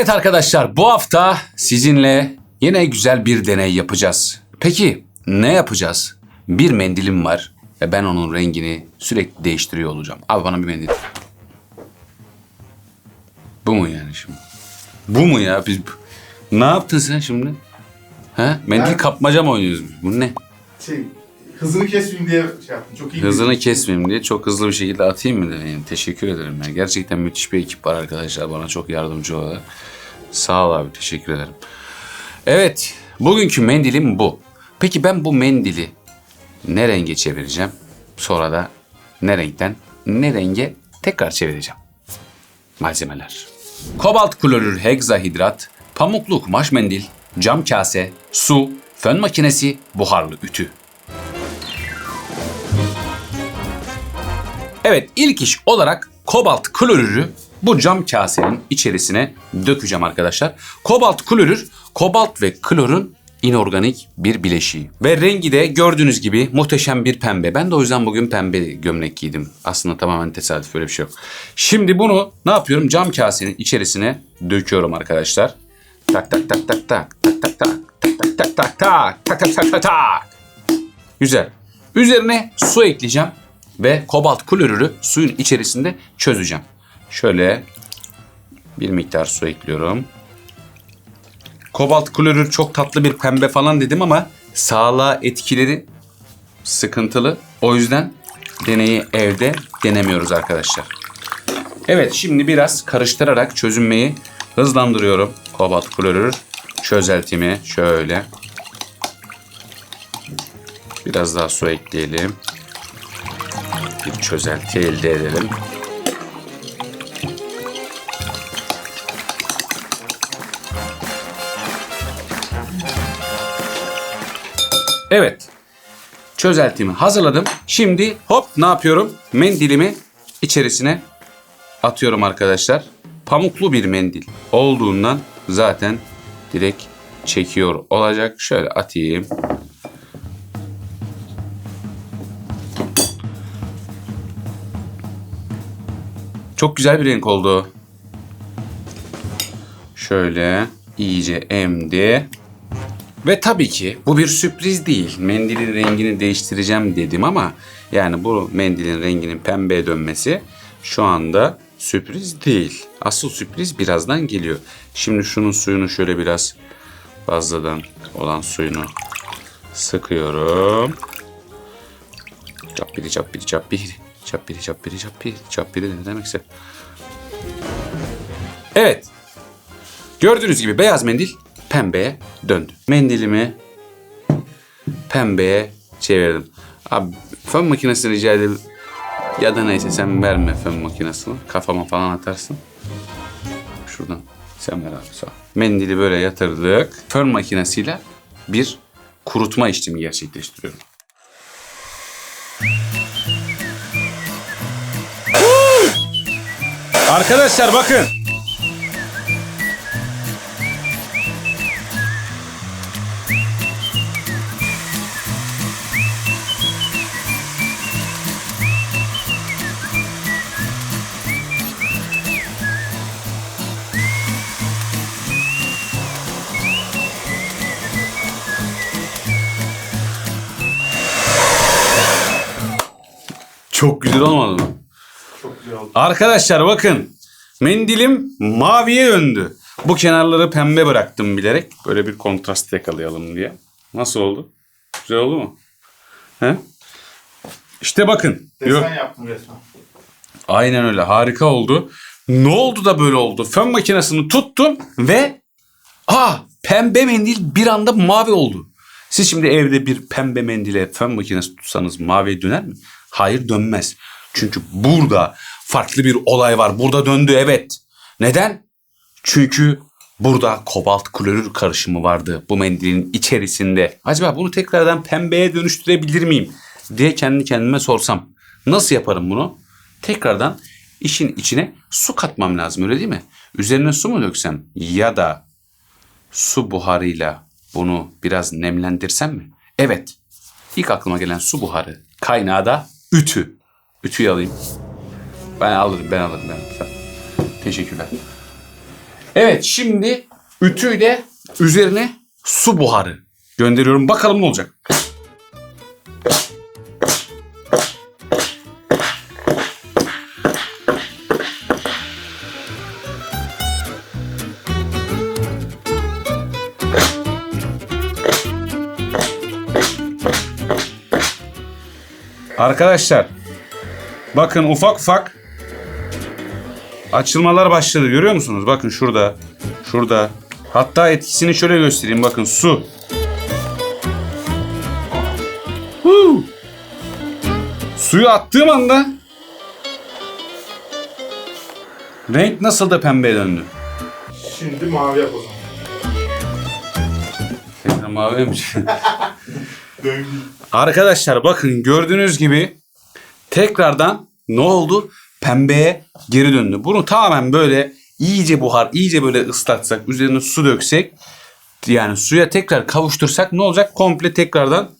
Evet arkadaşlar bu hafta sizinle yine güzel bir deney yapacağız. Peki ne yapacağız? Bir mendilim var ve ben onun rengini sürekli değiştiriyor olacağım. Abi bana bir mendil. Bu mu yani şimdi? Bu mu ya? Biz... Ne yaptın sen şimdi? Ha? Mendil kapmaca mı oynuyoruz? Bu ne? Şey, hızını kesmeyeyim diye şey yaptım. Çok iyi. Hızını kesmeyeyim diye çok hızlı bir şekilde atayım mı deneyim? Teşekkür ederim. Yani gerçekten müthiş bir ekip var arkadaşlar. Bana çok yardımcı oldu. Sağ ol abi. Teşekkür ederim. Evet. Bugünkü mendilim bu. Peki ben bu mendili ne renge çevireceğim? Sonra da ne renkten ne renge tekrar çevireceğim. Malzemeler. Kobalt klorür hegzahidrat, pamuklu kumaş mendil, cam kase, su, fön makinesi, buharlı ütü. Evet ilk iş olarak kobalt klorürü bu cam kasenin içerisine dökeceğim arkadaşlar. Kobalt klorür, kobalt ve klorun inorganik bir bileşiği. Ve rengi de gördüğünüz gibi muhteşem bir pembe. Ben de o yüzden bugün pembe gömlek giydim. Aslında tamamen tesadüf öyle bir şey yok. Şimdi bunu ne yapıyorum? Cam kasenin içerisine döküyorum arkadaşlar. Tak tak tak tak tak tak tak tak tak tak tak tak tak tak tak tak tak. Güzel. Üzerine su ekleyeceğim ve kobalt klorürü suyun içerisinde çözeceğim. Şöyle bir miktar su ekliyorum. Kobalt klorür çok tatlı bir pembe falan dedim ama sağlığa etkileri sıkıntılı. O yüzden deneyi evde denemiyoruz arkadaşlar. Evet şimdi biraz karıştırarak çözünmeyi hızlandırıyorum. Kobalt klorür çözeltimi şöyle. Biraz daha su ekleyelim. Bir çözelti elde edelim. Evet. Çözeltimi hazırladım. Şimdi hop ne yapıyorum? Mendilimi içerisine atıyorum arkadaşlar. Pamuklu bir mendil olduğundan zaten direkt çekiyor olacak. Şöyle atayım. Çok güzel bir renk oldu. Şöyle iyice emdi. Ve tabii ki bu bir sürpriz değil. Mendilin rengini değiştireceğim dedim ama yani bu mendilin renginin pembeye dönmesi şu anda sürpriz değil. Asıl sürpriz birazdan geliyor. Şimdi şunun suyunu şöyle biraz fazladan olan suyunu sıkıyorum. Çapiri çapiri çapiri. Çapiri ne demekse. Evet. Gördüğünüz gibi beyaz mendil pembeye döndü. Mendilimi pembeye çevirdim. Abi fön makinesini rica ederim. Ya da neyse sen verme fön makinesini. Kafama falan atarsın. Şuradan sen ver abi sağ. Mendili böyle yatırdık. Fön makinesiyle bir kurutma işlemi gerçekleştiriyorum. Arkadaşlar bakın. Çok güzel olmadı mı? Çok güzel oldu. Arkadaşlar bakın. Mendilim maviye döndü. Bu kenarları pembe bıraktım bilerek. Böyle bir kontrast yakalayalım diye. Nasıl oldu? Güzel oldu mu? He? İşte bakın. Yok. Desen yaptım resmen. Aynen öyle. Harika oldu. Ne oldu da böyle oldu? Fön makinesini tuttum ve aa pembe mendil bir anda mavi oldu. Siz şimdi evde bir pembe mendile fön makinesi tutsanız maviye döner mi? Hayır dönmez. Çünkü burada farklı bir olay var. Burada döndü evet. Neden? Çünkü burada kobalt klorür karışımı vardı bu mendilin içerisinde. Acaba bunu tekrardan pembeye dönüştürebilir miyim diye kendi kendime sorsam. Nasıl yaparım bunu? Tekrardan işin içine su katmam lazım öyle değil mi? Üzerine su mu döksem ya da su buharıyla bunu biraz nemlendirsem mi? Evet. İlk aklıma gelen su buharı kaynağı da ütü. Ütüyü alayım. Ben alırım, ben alırım. Ben alırım. Teşekkürler. Evet şimdi ütüyle üzerine su buharı gönderiyorum. Bakalım ne olacak. Arkadaşlar bakın ufak ufak açılmalar başladı görüyor musunuz? Bakın şurada, şurada. Hatta etkisini şöyle göstereyim bakın su. Huu. Suyu attığım anda renk nasıl da pembeye döndü. Şimdi mavi yap o zaman. Tekrar maviymiş. Döngü. Arkadaşlar bakın gördüğünüz gibi tekrardan ne oldu? Pembeye geri döndü. Bunu tamamen böyle iyice buhar, iyice böyle ıslatsak, üzerine su döksek yani suya tekrar kavuştursak ne olacak? Komple tekrardan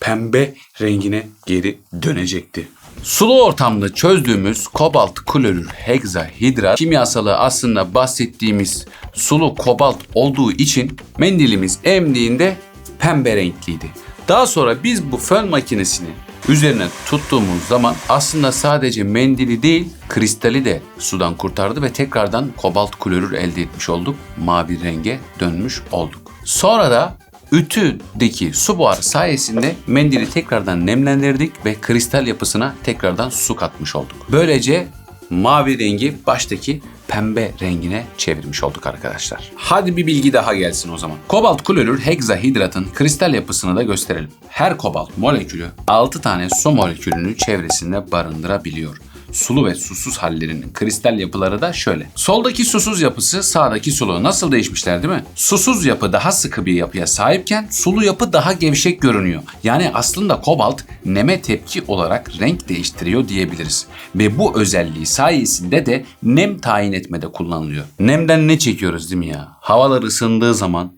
pembe rengine geri dönecekti. Sulu ortamda çözdüğümüz kobalt klorür hegzahidrat kimyasalı aslında bahsettiğimiz sulu kobalt olduğu için mendilimiz emdiğinde pembe renkliydi. Daha sonra biz bu fön makinesini üzerine tuttuğumuz zaman aslında sadece mendili değil kristali de sudan kurtardı ve tekrardan kobalt klorür elde etmiş olduk. Mavi renge dönmüş olduk. Sonra da ütüdeki su buharı sayesinde mendili tekrardan nemlendirdik ve kristal yapısına tekrardan su katmış olduk. Böylece mavi rengi baştaki pembe rengine çevirmiş olduk arkadaşlar. Hadi bir bilgi daha gelsin o zaman. Kobalt klorür hegzahidratın kristal yapısını da gösterelim. Her kobalt molekülü 6 tane su molekülünü çevresinde barındırabiliyor. Sulu ve susuz hallerinin kristal yapıları da şöyle. Soldaki susuz yapısı sağdaki sulu. Nasıl değişmişler değil mi? Susuz yapı daha sıkı bir yapıya sahipken sulu yapı daha gevşek görünüyor. Yani aslında kobalt neme tepki olarak renk değiştiriyor diyebiliriz. Ve bu özelliği sayesinde de nem tayin etmede kullanılıyor. Nemden ne çekiyoruz değil mi ya? Havalar ısındığı zaman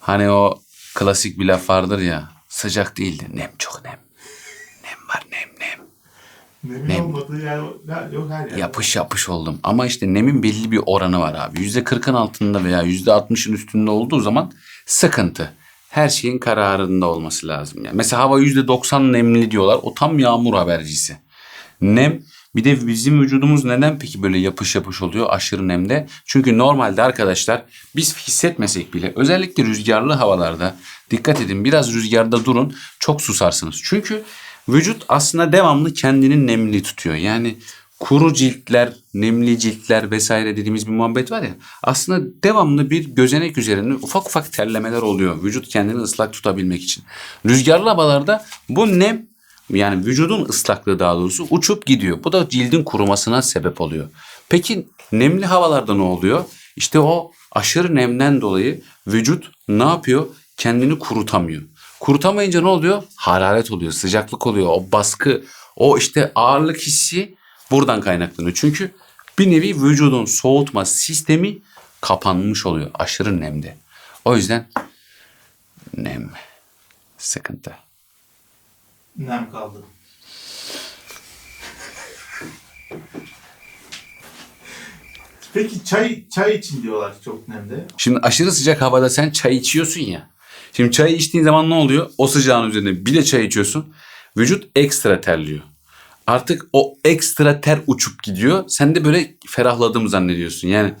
hani o klasik bir laf vardır ya sıcak değildi nem çok nem. Nem var nem. Nemin Nem. olmadığı yer yok her yer. Yapış yapış oldum. Ama işte nemin belli bir oranı var abi. Yüzde kırkın altında veya yüzde altmışın üstünde olduğu zaman sıkıntı. Her şeyin kararında olması lazım. Yani mesela hava yüzde doksan nemli diyorlar. O tam yağmur habercisi. Nem bir de bizim vücudumuz neden peki böyle yapış yapış oluyor aşırı nemde? Çünkü normalde arkadaşlar biz hissetmesek bile özellikle rüzgarlı havalarda dikkat edin biraz rüzgarda durun çok susarsınız. Çünkü vücut aslında devamlı kendini nemli tutuyor. Yani kuru ciltler, nemli ciltler vesaire dediğimiz bir muhabbet var ya. Aslında devamlı bir gözenek üzerinde ufak ufak terlemeler oluyor. Vücut kendini ıslak tutabilmek için. Rüzgarlı havalarda bu nem yani vücudun ıslaklığı daha doğrusu uçup gidiyor. Bu da cildin kurumasına sebep oluyor. Peki nemli havalarda ne oluyor? İşte o aşırı nemden dolayı vücut ne yapıyor? Kendini kurutamıyor. Kurutamayınca ne oluyor? Hararet oluyor, sıcaklık oluyor. O baskı, o işte ağırlık hissi buradan kaynaklanıyor. Çünkü bir nevi vücudun soğutma sistemi kapanmış oluyor aşırı nemde. O yüzden nem sıkıntı. Nem kaldı. Peki çay çay için diyorlar çok nemde. Şimdi aşırı sıcak havada sen çay içiyorsun ya. Şimdi çayı içtiğin zaman ne oluyor? O sıcağın üzerine bir de çay içiyorsun. Vücut ekstra terliyor. Artık o ekstra ter uçup gidiyor. Sen de böyle ferahladım zannediyorsun. Yani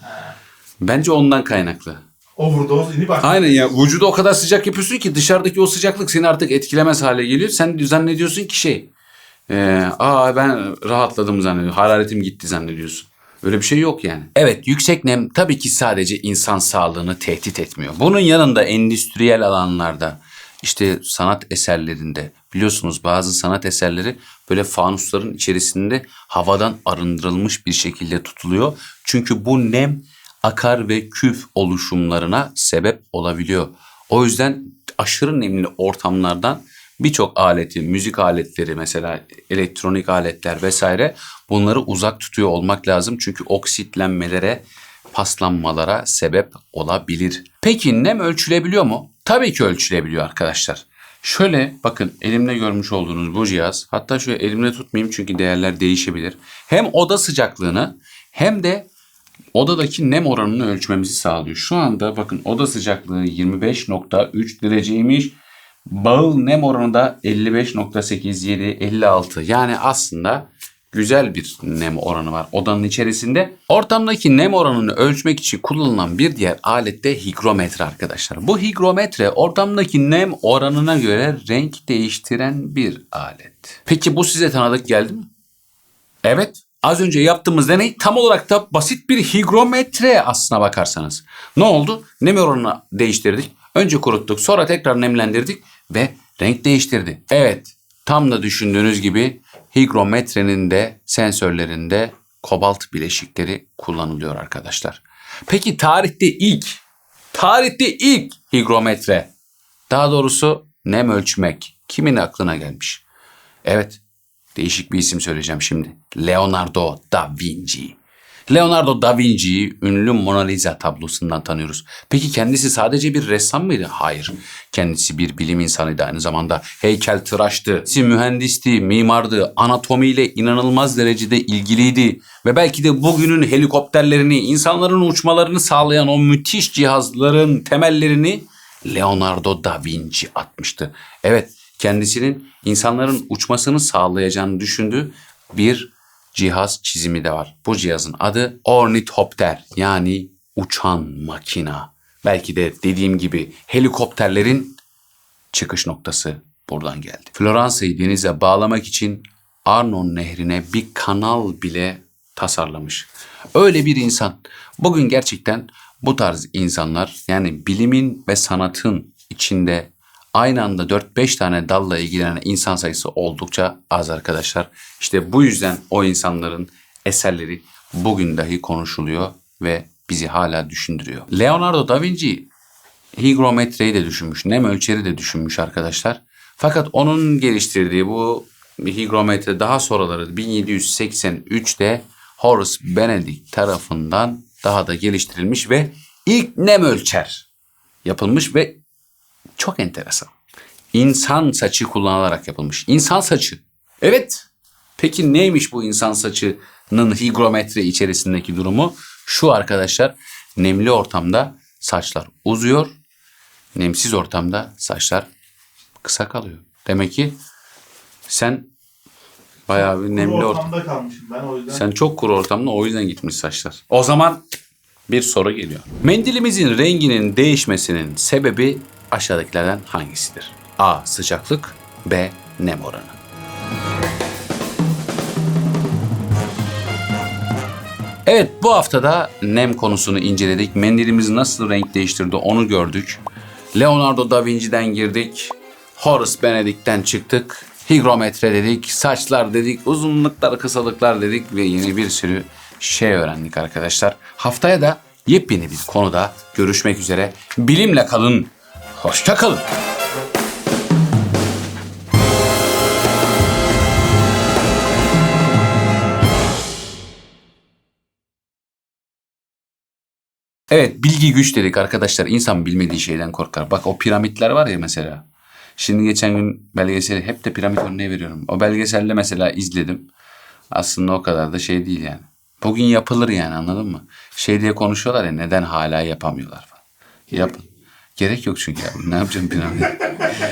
bence ondan kaynaklı. Overdose ini başlıyor. Aynen ya vücudu o kadar sıcak yapıyorsun ki dışarıdaki o sıcaklık seni artık etkilemez hale geliyor. Sen zannediyorsun ki şey e, aa ben rahatladım zannediyorsun. Hararetim gitti zannediyorsun. Öyle bir şey yok yani. Evet yüksek nem tabii ki sadece insan sağlığını tehdit etmiyor. Bunun yanında endüstriyel alanlarda işte sanat eserlerinde biliyorsunuz bazı sanat eserleri böyle fanusların içerisinde havadan arındırılmış bir şekilde tutuluyor. Çünkü bu nem akar ve küf oluşumlarına sebep olabiliyor. O yüzden aşırı nemli ortamlardan birçok aleti, müzik aletleri mesela elektronik aletler vesaire bunları uzak tutuyor olmak lazım. Çünkü oksitlenmelere, paslanmalara sebep olabilir. Peki nem ölçülebiliyor mu? Tabii ki ölçülebiliyor arkadaşlar. Şöyle bakın elimde görmüş olduğunuz bu cihaz hatta şöyle elimde tutmayayım çünkü değerler değişebilir. Hem oda sıcaklığını hem de odadaki nem oranını ölçmemizi sağlıyor. Şu anda bakın oda sıcaklığı 25.3 dereceymiş. Bağıl nem oranı da 55.87 56. Yani aslında güzel bir nem oranı var odanın içerisinde. Ortamdaki nem oranını ölçmek için kullanılan bir diğer alet de higrometre arkadaşlar. Bu higrometre ortamdaki nem oranına göre renk değiştiren bir alet. Peki bu size tanıdık geldi mi? Evet. Az önce yaptığımız deney tam olarak da basit bir higrometre aslına bakarsanız. Ne oldu? Nem oranını değiştirdik. Önce kuruttuk sonra tekrar nemlendirdik ve renk değiştirdi. Evet tam da düşündüğünüz gibi higrometrenin de sensörlerinde kobalt bileşikleri kullanılıyor arkadaşlar. Peki tarihte ilk, tarihte ilk higrometre daha doğrusu nem ölçmek kimin aklına gelmiş? Evet Değişik bir isim söyleyeceğim şimdi. Leonardo da Vinci. Leonardo da Vinci'yi ünlü Mona Lisa tablosundan tanıyoruz. Peki kendisi sadece bir ressam mıydı? Hayır. Kendisi bir bilim insanıydı aynı zamanda. Heykel tıraştı, mühendisti, mimardı, anatomiyle inanılmaz derecede ilgiliydi. Ve belki de bugünün helikopterlerini, insanların uçmalarını sağlayan o müthiş cihazların temellerini Leonardo da Vinci atmıştı. Evet, kendisinin insanların uçmasını sağlayacağını düşündüğü bir cihaz çizimi de var. Bu cihazın adı ornitopter yani uçan makina. Belki de dediğim gibi helikopterlerin çıkış noktası buradan geldi. Floransa'yı denize bağlamak için Arnon nehrine bir kanal bile tasarlamış. Öyle bir insan. Bugün gerçekten bu tarz insanlar yani bilimin ve sanatın içinde aynı anda 4-5 tane dalla ilgilenen insan sayısı oldukça az arkadaşlar. İşte bu yüzden o insanların eserleri bugün dahi konuşuluyor ve bizi hala düşündürüyor. Leonardo da Vinci higrometreyi de düşünmüş, nem ölçeri de düşünmüş arkadaşlar. Fakat onun geliştirdiği bu higrometre daha sonraları 1783'te Horace Benedict tarafından daha da geliştirilmiş ve ilk nem ölçer yapılmış ve çok enteresan. İnsan saçı kullanılarak yapılmış. İnsan saçı. Evet. Peki neymiş bu insan saçının higrometre içerisindeki durumu? Şu arkadaşlar nemli ortamda saçlar uzuyor. Nemsiz ortamda saçlar kısa kalıyor. Demek ki sen bayağı bir nemli Kuru ortam. ortamda kalmışım ben o yüzden. Sen çok kuru ortamda o yüzden gitmiş saçlar. O zaman bir soru geliyor. Mendilimizin renginin değişmesinin sebebi aşağıdakilerden hangisidir? A. Sıcaklık B. Nem oranı. Evet bu haftada nem konusunu inceledik. Mendilimiz nasıl renk değiştirdi onu gördük. Leonardo da Vinci'den girdik. Horace Benedict'ten çıktık. Higrometre dedik, saçlar dedik, uzunluklar, kısalıklar dedik ve yeni bir sürü şey öğrendik arkadaşlar. Haftaya da yepyeni bir konuda görüşmek üzere. Bilimle kalın. Hoşça kalın. Evet bilgi güç dedik arkadaşlar. İnsan bilmediği şeyden korkar. Bak o piramitler var ya mesela. Şimdi geçen gün belgeseli hep de piramit örneği veriyorum. O belgeselde mesela izledim. Aslında o kadar da şey değil yani. Bugün yapılır yani anladın mı? Şey diye konuşuyorlar ya neden hala yapamıyorlar falan. Yapın. Gerek yok çünkü ya. Ne yapacağım piramit?